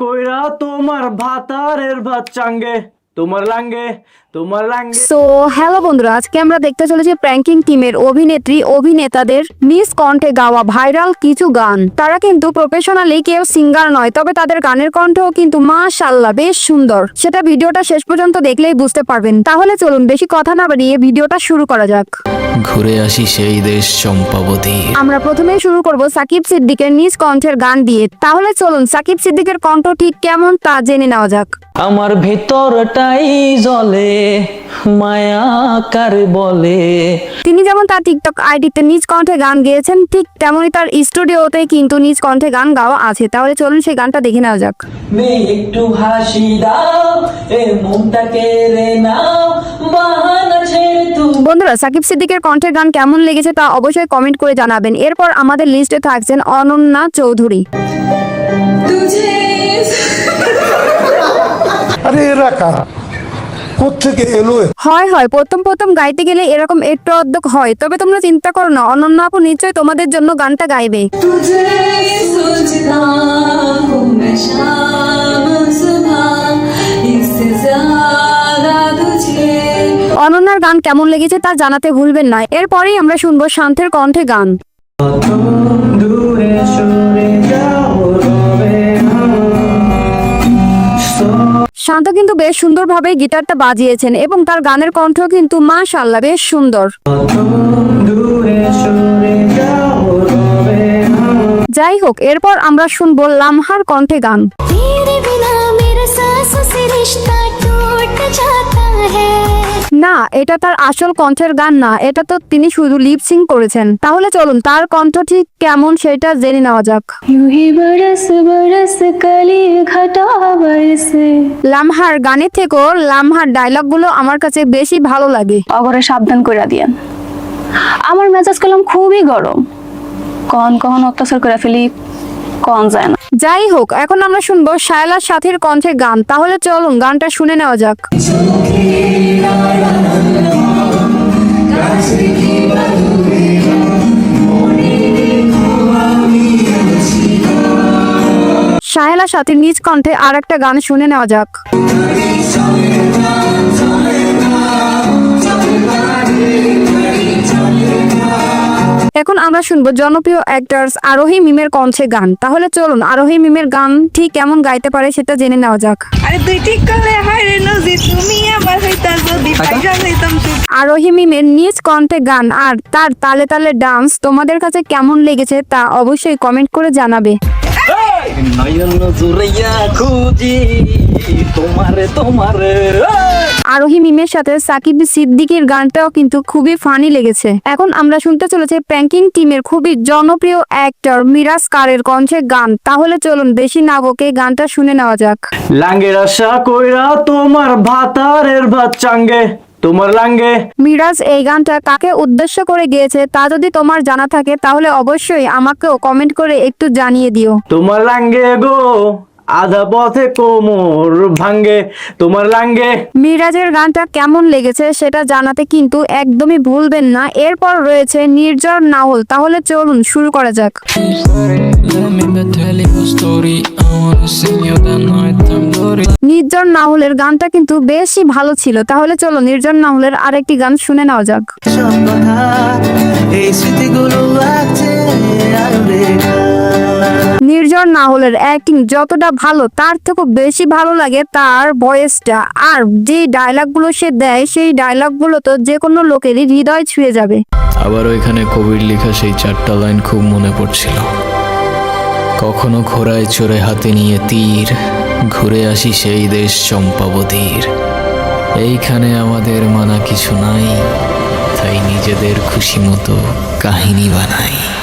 কইরা তোমার ভাতারের ভাত চাঙ্গে। তোমার লাঙ্গে তোমার লাঙ্গে। সো হ্যালো বন্ধুরা, আজকে আমরা দেখতে চলেছি প্র্যাঙ্কিং টিমের অভিনেত্রী, অভিনেতাদের নিজ কণ্ঠে গাওয়া ভাইরাল কিছু গান। তারা কিন্তু প্রফেশনালি কেউ সিঙ্গার নয়, তবে তাদের গানের কণ্ঠও কিন্তু মাশাল্লাহ বেশ সুন্দর। সেটা ভিডিওটা শেষ পর্যন্ত দেখলেই বুঝতে পারবেন। তাহলে চলুন, বেশি কথা না বাড়িয়ে ভিডিওটা শুরু করা যাক। ঘুরে আসি সেই দেশ চম্পাবতীর আমরা প্রথমেই শুরু করব সাকিব সিদ্দিকের নিজ কণ্ঠের গান দিয়ে। তাহলে চলুন সাকিব সিদ্দিকের কণ্ঠ ঠিক কেমন তা জেনে নেওয়া যাক। আমার ভেতরটাই জলে মায়া কার বলে? তিনি যেমন তার টিকটক আইডিতে নিজ কণ্ঠে গান গেয়েছেন ঠিক তেমনই তার স্টুডিওতে কিন্তু নিজ কণ্ঠে গান গাওয়া আছে। তাহলে চলুন সেই গানটা দেখে নেওয়া যাক। একটু হাসি দাও এ মনটা কেড়ে নাও বাহানা বন্ধুরা সাকিব সিদ্দিকের কণ্ঠের গান কেমন লেগেছে তা অবশ্যই কমেন্ট করে জানাবেন। এরপর আমাদের লিস্টে থাকছেন অনন্যা চৌধুরী। আরে এরা কারা? কোথেকে এলো হয় হয় প্রথম প্রথম গাইতে গেলে এরকম একটু অর্ধক হয়। তবে তোমরা চিন্তা করো না অনন্যা আপু নিশ্চয়ই তোমাদের জন্য গানটা গাইবে। অনন্যার গান কেমন লেগেছে তা জানাতে ভুলবেন না। এরপরেই আমরা শুনব শান্তের কণ্ঠে গান। শান্ত কিন্তু বেশ সুন্দরভাবে গিটারটা বাজিয়েছেন এবং তার গানের কণ্ঠ কিন্তু মা মাশাল্লাহ বেশ সুন্দর। যাই হোক, এরপর আমরা শুনব লামহার কণ্ঠে গান। এটা তার আসল কণ্ঠের গান না এটা তো তিনি শুধু লিপসিং করেছেন। তাহলে চলুন তার কণ্ঠ ঠিক কেমন সেটা জেনে নেওয়া যাক। লামহার গানে থেকেও লামহার ডায়লগগুলো আমার কাছে বেশি ভালো লাগে। অগরে সাবধান করে দিয়েন। আমার মেজাজ কলম খুবই গরম। কন কখন অত্যাচার করে ফেলি কন যায় না। যাই হোক এখন আমরা শুনব শায়লা সাথীর কণ্ঠে গান। তাহলে চলুন গানটা শুনে নেওয়া যাক। শাহেলা সাথীর নিজ কণ্ঠে আর একটা গান শুনে নেওয়া যাক। এখন আমরা শুনব জনপ্রিয় অ্যাক্টার্স আরোহী মিমের কণ্ঠে গান। তাহলে চলুন আরোহী মিমের গান ঠিক কেমন গাইতে পারে সেটা জেনে নেওয়া যাক। তুই আরোহী মিমের নিজ কণ্ঠে গান আর তার তালে তালে ডান্স তোমাদের কাছে কেমন লেগেছে তা অবশ্যই কমেন্ট করে জানাবে। আরোহী মিমের সাথে সাকিব সিদ্দিকীর গানটাও কিন্তু খুবই ফানি লেগেছে। এখন আমরা শুনতে চলেছি প্র্যাঙ্কিং টিমের খুবই জনপ্রিয় অ্যাক্টর মিরাজ কারের কণ্ঠে গান। তাহলে চলুন বেশি না বকে গানটা শুনে নেওয়া যাক। লাঙ্গের আশা কইরা তোমার ভাতারের ভাত চাঙ্গে। তোমার লাঙ্গে। মিরাজ এই গানটা কাকে উদ্দেশ্য করে গিয়েছে তা যদি তোমার জানা থাকে তাহলে অবশ্যই আমাকেও কমেন্ট করে একটু জানিয়ে দিও। তোমার লাঙ্গে গো আধা পথে কোমর ভাঙ্গে। তোমার লাঙ্গে। মিরাজের গানটা কেমন লেগেছে সেটা জানাতে কিন্তু একদমই ভুলবেন না। এরপর রয়েছে নির্জর নাহল। তাহলে চলুন শুরু করা যাক। নাহুলের গানটা কিন্তু বেশি ভালো ছিল। তাহলে চলো নির্জন নাহুলের আরেকটি গান শুনে নেওয়া যাক। নির্জন নাহুলের অ্যাক্টিং যতটা ভালো তার থেকে বেশি ভালো লাগে তার ভয়েসটা আর যে ডায়লগগুলো সে দেয় সেই ডায়লগগুলো তো যে কোনো লোকেরই হৃদয় ছুঁয়ে যাবে। আবার ওইখানে কবির লেখা সেই চারটা লাইন খুব মনে পড়ছিল। কখনো ঘোড়ায় চড়ে হাতে নিয়ে তীর ঘুরে আসি সেই দেশ চম্পাবতীর। এইখানে আমাদের মানা কিছু নাই, তাই নিজেদের খুশি মতো কাহিনী বানাই।